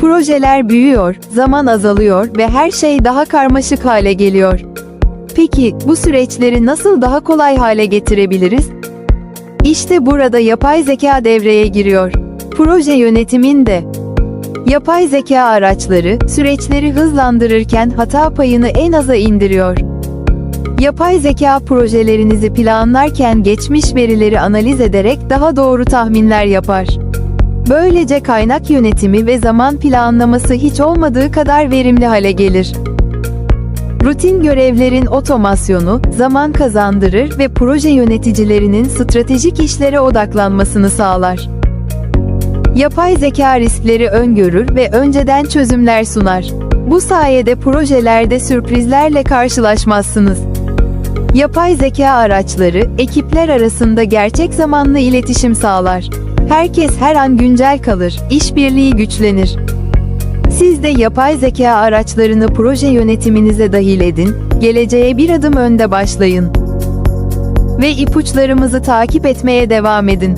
Projeler büyüyor, zaman azalıyor ve her şey daha karmaşık hale geliyor. Peki, bu süreçleri nasıl daha kolay hale getirebiliriz? İşte burada yapay zeka devreye giriyor. Proje yönetiminde Yapay zeka araçları, süreçleri hızlandırırken hata payını en aza indiriyor. Yapay zeka projelerinizi planlarken geçmiş verileri analiz ederek daha doğru tahminler yapar. Böylece kaynak yönetimi ve zaman planlaması hiç olmadığı kadar verimli hale gelir. Rutin görevlerin otomasyonu, zaman kazandırır ve proje yöneticilerinin stratejik işlere odaklanmasını sağlar. Yapay zeka riskleri öngörür ve önceden çözümler sunar. Bu sayede projelerde sürprizlerle karşılaşmazsınız. Yapay zeka araçları, ekipler arasında gerçek zamanlı iletişim sağlar. Herkes her an güncel kalır, işbirliği güçlenir. Siz de yapay zeka araçlarını proje yönetiminize dahil edin, geleceğe bir adım önde başlayın. Ve ipuçlarımızı takip etmeye devam edin.